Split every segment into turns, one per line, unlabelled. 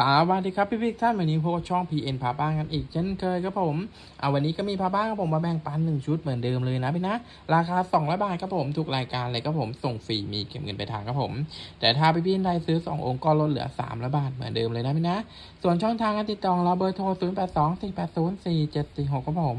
สวัสดีครับพี่พี่ท่านวันนี้พวกบช่อง PN พาบ้านกันอีกเช่นเคยครับผมเอาวันนี้ก็มีพาบ้านครับผมมาแบ่งปันหนึ่งชุดเหมือนเดิมเลยนะพี่นะราคา200บาทครับผมทุกรายการเลยครับผมส่งฟรีมีเก็บเงินไปทางครับผม แต่ถ้าพี่พี่ใดซื้อ 2 องค์ก็ลดเหลือ300บาทเหมือนเดิมเลยนะพี่นะ ส่วนช่องทางการติดต่อเราเบอร์โทร 0 8 2 4 8 0 4 7 4 6ครับผม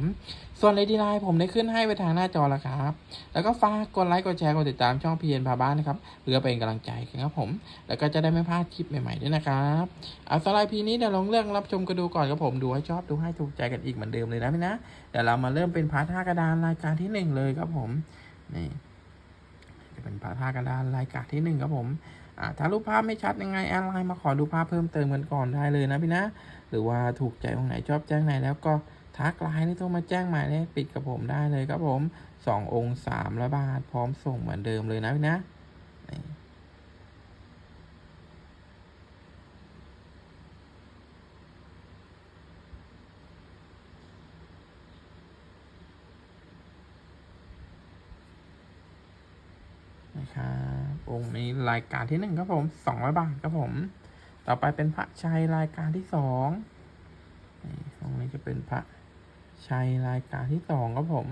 ส่วนเลดี้ไลน์ผมได้ขึ้นให้ไว้ทางหน้าจอแล้วครับแล้วก็ฝากกดไลค์กดแชร์กดติดตามช่อง PN พาบ้านนะครับเพื่อเป็นกำลังใจกันครับผม แล้วก็จะได้ไม่พลาดคลิปใหม่ๆด้วยนะครับเอาสไลด์พีนี้เดี๋ยวลองเลือกรับชมกันดูก่อนครับผมดูให้ชอบดูให้ถูกใจกันอีกเหมือนเดิมเลยนะพี่นะเดี๋ยวเรามาเริ่มเป็นพาร์ท่ากระดานรายการที่หนึ่งเลยครับผมนี่จะเป็นพาร์ท่ากระดานรายการที่หนึ่งครับผมอ่าถ้ารูปภาพไม่ชัดยังไงแอดไลน์มาขอดูภาพเพิ่มเติมกันก่อนได้เลยนะพี่นะ หรือว่าถูกใจตรงไหนชอบแจ้งไหนแล้วก็ทักไลน์นี่โทรมาแจ้งหมายเลขปิดกับผมได้เลยครับผมสององค์สามร้อยบาทพร้อมส่งเหมือนเดิมเลยนะพี่นะนี่ นะครับองค์นี้ รายการที่หนึ่งครับผมสองร้อยบาทครับผม ต่อไปเป็นพระชัยรายการที่สองนี่องนี้จะเป็นพระชัยรายการที่สองครับผม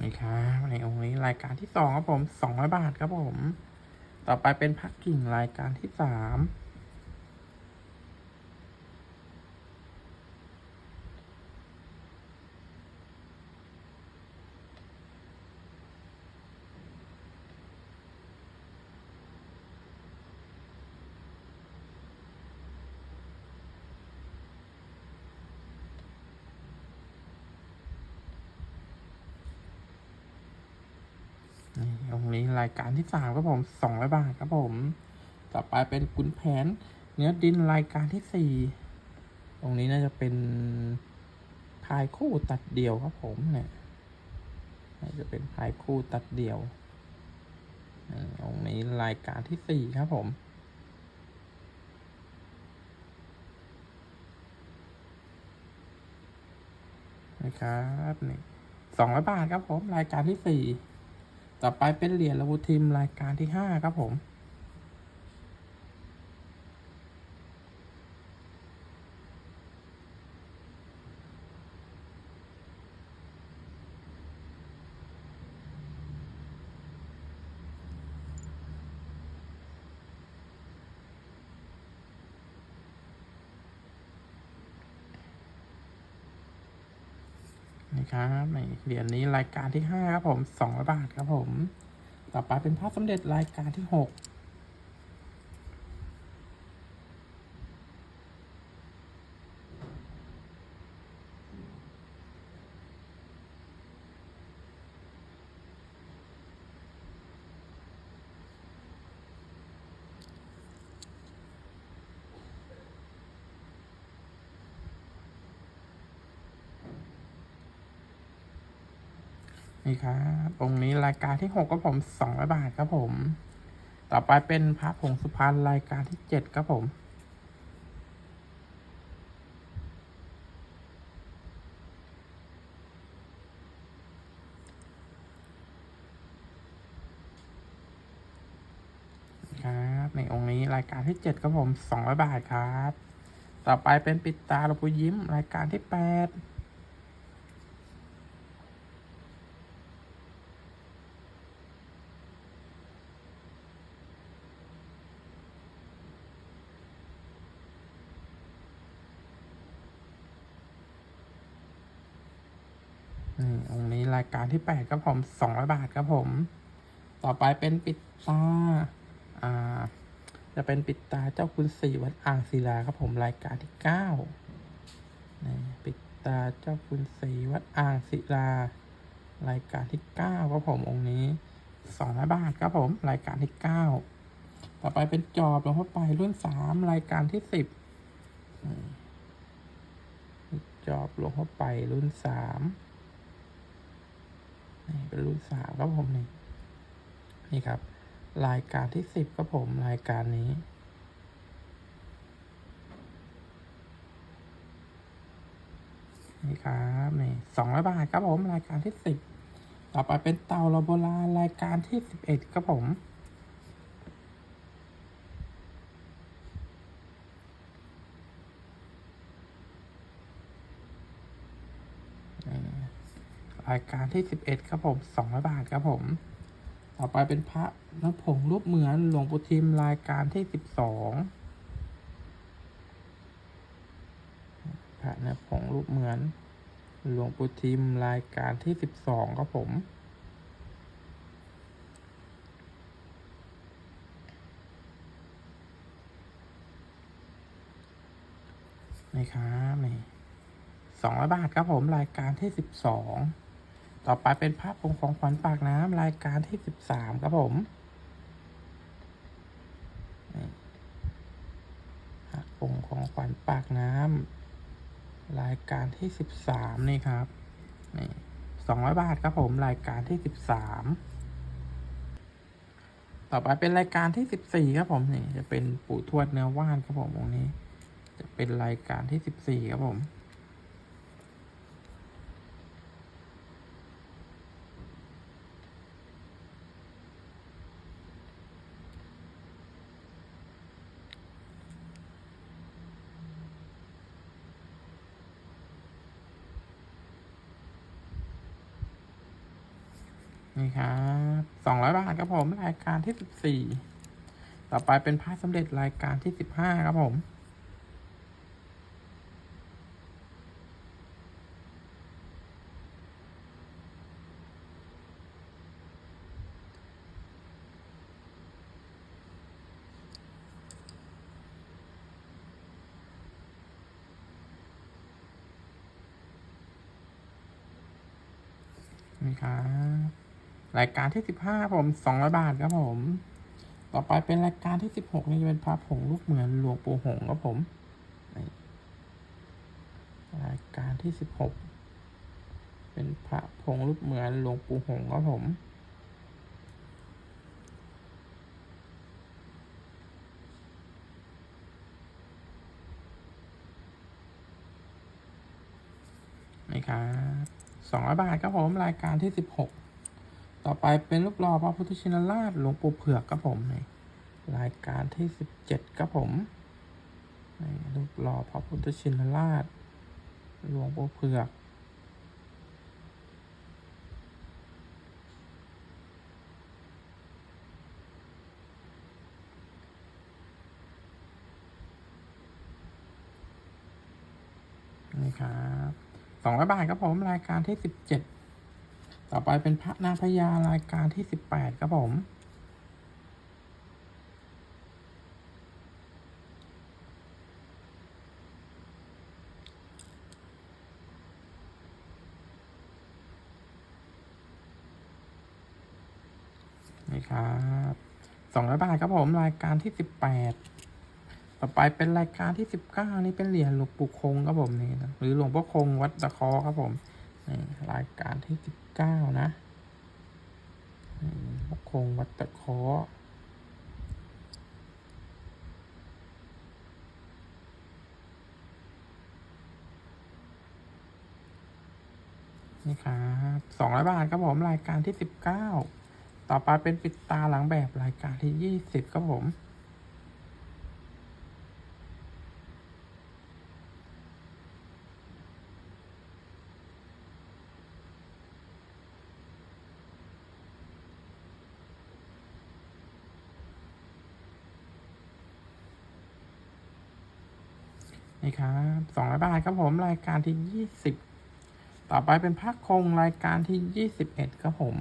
นี่ครับในองค์นี้รายการที่สองครับผมสองร้อยบาทครับผม ต่อไปเป็นพักกิ่งรายการที่สาม นี้รายการที่สามครับผมสองร้อยบาทครับผม ต่อไปเป็นกุนแผน เนื้อดินรายการที่สี่องนี้น่าจะเป็นพายคู่ตัดเดี่ยวครับผมเนี่ยน่าจะเป็นพายคู่ตัดเดี่ยวอืมองนี้รายการที่สี่ครับผมนะครับนี่สองร้อยบาทครับผม รายการที่สี่ ต่อไปเป็นเหรียญระวุทีมรายการที่ห้าครับผม ครับในเหรียญนี้รายการที่ 5 ครับผม200บาทครับผม ต่อไปเป็นภาพสำเร็จรายการที่ 6 นี่ครับองค์นี้รายการที่หกครับผมสองร้อยบาทครับผม ต่อไปเป็นพระผงสุพรรณรายการที่เจ็ดครับผมครับในองค์นี้รายการที่เจ็ดครับผมสองร้อยบาทครับ ต่อไปเป็นปิดตาหลวงปู่ยิ้มรายการที่แปด องค์นี้รายการที่แปดครับผมสองร้อยบาทครับผม ต่อไปเป็นปิดตา อ่า จะเป็นปิดตาเจ้าคุณศรีวัดอ่างศิลาครับผมรายการที่เก้านี่ปิดตาเจ้าคุณศรีวัดอ่างศิลา รายการที่เก้าครับผมองค์นี้สองร้อยบาทครับผม รายการที่เก้าต่อไปเป็นจอบหลวงพ่อไปรุ่นสามรายการที่สิบจอบลงเข้าไปรุ่นสาม นี่เป็นรุ่นสามครับผมนี่นี่ครับ รายการที่สิบครับผมรายการนี้ นี่ครับนี่สองร้อยบาทครับผมรายการที่สิบต่อไปเป็นเต่าลาโบราณรายการที่สิบเอ็ดครับผมายการที่สิบเอ็ดครับผมสองร้อยบาทครับผม ต่อไปเป็นพระนผงรูปเหมือนหลวงปู่ทิมรายการที่สิบสองพระนผงรูปเหมือนหลวงปู่ทิมรายการที่สิบสองครับผมนี่ครับนี่สองร้อยบาทครับผมรายการที่สิบสอง ต่อไปเป็นภาพองของขวัญปากน้ำรายการที่สิบสามครับผมภาพของของขวัญปากน้ำรายการที่สิบสามนี่ครับนี่สองร้อยบาทครับผมรายการที่สิบสามต่อไปเป็นรายการที่สิบสี่ครับผมนี่จะเป็นปู่ทวดเนื้อว่านครับผมตรงนี้ จะเป็นรายการที่สิบสี่ครับผม นี่ครับสองร้อยบาทครับผมรายการที่สิบสี่ต่อไปเป็นพระสำเร็จรายการที่สิบห้าครับผมนี่ครับ รายการที่สิบห้าผมสองร้อยบาทครับผม ต่อไปเป็นรายการที่สิบหกนี่จะเป็นพระผงรูปเหมือนหลวงปู่หงครับผมรายการที่สิบหกเป็นพระผงรูปเหมือนหลวงปู่หงครับผมนี่ครับสองร้อยบาทครับผมรายการที่สิบหก ต่อไปเป็นรูปหล่อพระพุทธชินราชหลวงปู่เผือกครับผมในรายการที่สิบเจ็ดครับผมนี่รูปหล่อพระพุทธชินราชหลวงปู่เผือกนี่ครับสองร้อยบาทครับผมรายการที่สิบเจ็ด ต่อไปเป็นพระนางพญารายการที่สิบแปดครับผม นี่ครับสองร้อยบาทครับผมรายการที่สิบแปดต่อไปเป็นรายการที่สิบเก้านี่เป็นเหรียญหลวงปู่คงครับผมนี่นะหรือหลวงพ่อคงวัดตะเคอครับผม รายการที่สิบเก้านะนี่หลวงพ่อคงวัดตะเคอนี่ครับสองร้อยบาทครับผม รายการที่สิบเก้า ต่อไปเป็นปิดตาหลังแบบรายการที่ยี่สิบครับผม นี่ครับสองร้อยบาทครับผมรายการที่ยี่สิบต่อไปเป็นภาคคงรายการที่ยี่สิบเอ็ดครับผม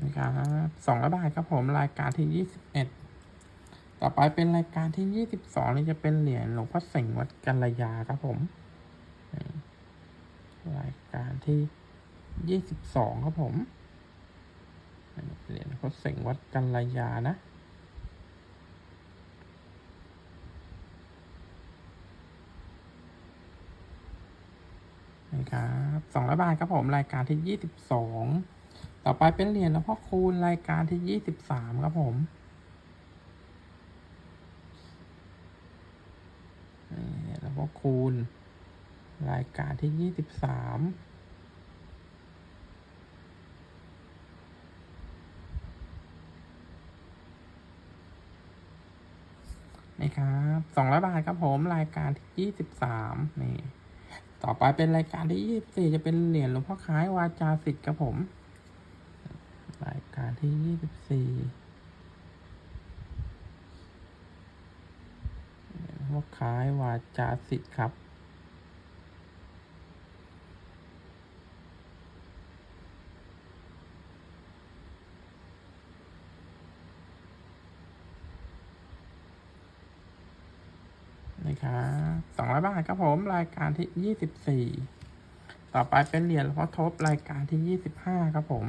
นี่ครับสองร้อยบาทครับผมรายการที่ยี่สิบเอ็ด ต่อไปเป็นรายการที่ยี่สิบสองนี่จะเป็นเหรียญหลวงพ่อเสงวัดกัลยาครับผม รายการที่ยี่สิบสองครับผมเหรียญโคดเสงวัดกัลยานะนี่ครับสองร้อยบาทครับผมรายการที่ยี่สิบสองต่อไปเป็นเหรียญหลวงพ่อคูณรายการที่ยี่สิบสามครับผมนี่เหรียญหลวงพ่อ คูณ รายการที่ยี่สิบสามนี่ครับสองร้อยบาทครับผมรายการที่ยี่สิบสามนี่ ต่อไปเป็นรายการที่ยี่สิบสี่จะเป็นเหรียญหลวงพ่อคล้ายวาจาสิทธิ์ครับผม รายการที่ยี่สิบสี่เหรียญหล วงพ่อคล้ายวาจาสิทธิ์ครับนี่ครับสองร้อยบาทครับผม รายการที่ยี่สิบสี่ ต่อไปเป็นเหรียญหลวงพ่อทบรายการที่ยี่สิบห้าครับผม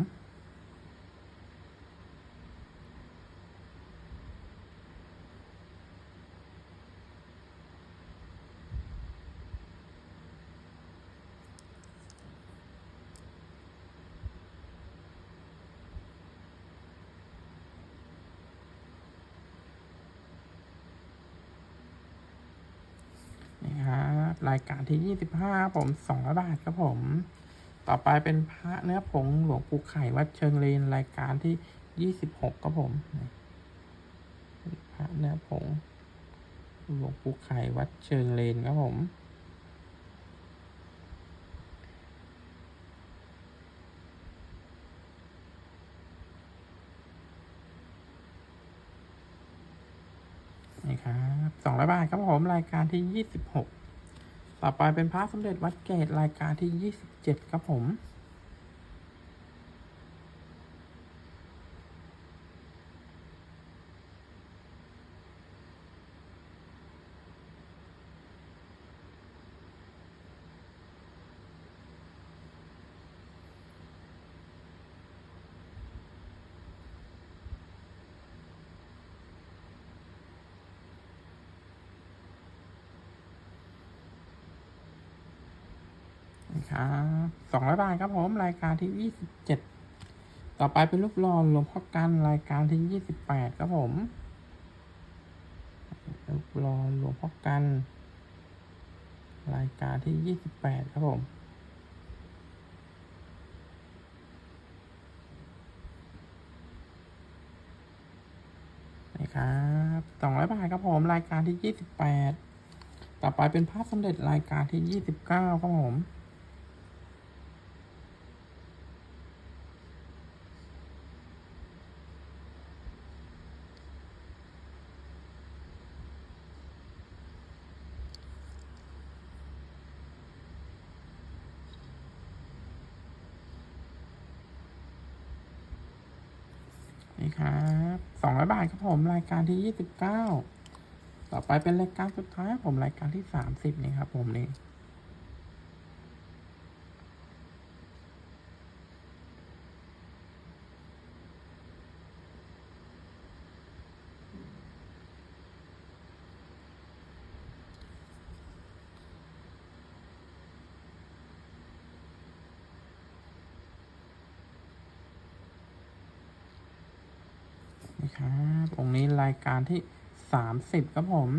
นี่ครับรายการที่ยี่สิบห้าผมสองร้อยบาทครับผม ต่อไปเป็นพระเนื้อผงหลวงปู่ไข่วัดเชิงเลนรายการที่ยี่สิบหกครับผมพระเนื้อผงหลวงปู่ไข่วัดเชิงเลนครับผม นี่ครับสองร้อยบาทครับผมรายการที่ยี่สิบหกต่อไปเป็นพระสมเด็จวัดเกตรายการที่ยี่สิบเจ็ดครับผม ครับสองร้อยบาทครับผมรายการที่ยี่สิบเจ็ดต่อไปเป็นรูปหล่อหลวงพ่อกันรายการที่ยี่สิบแปดครับผมรูปหล่อหลวงพ่อกัน รายการที่ยี่สิบแปดครับผมนี่ครับสองร้อยบาทครับผมรายการที่ยี่สิบแปดต่อไปเป็นภาพสำเร็จรายการที่ยี่สิบเก้าครับผม ครับสองร้อยบาทครับผมรายการที่ยี่สิบเก้าต่อไปเป็นรายการสุดท้ายผมรายการที่สามสิบนี่ครับผมนี่ ครับองค์นี้รายการที่สามสิบครับผม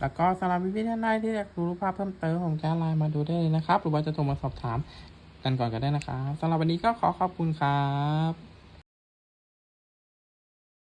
แล้วก็สำหรับพี่ๆท่านใดที่อยากดูรูปภาพเพิ่มเติมผมจะไลน์มาดูได้เลยนะครับ หรือว่าจะโทรมาสอบถามกันก่อนก็ได้นะครับสำหรับวันนี้ก็ขอขอบคุณครับ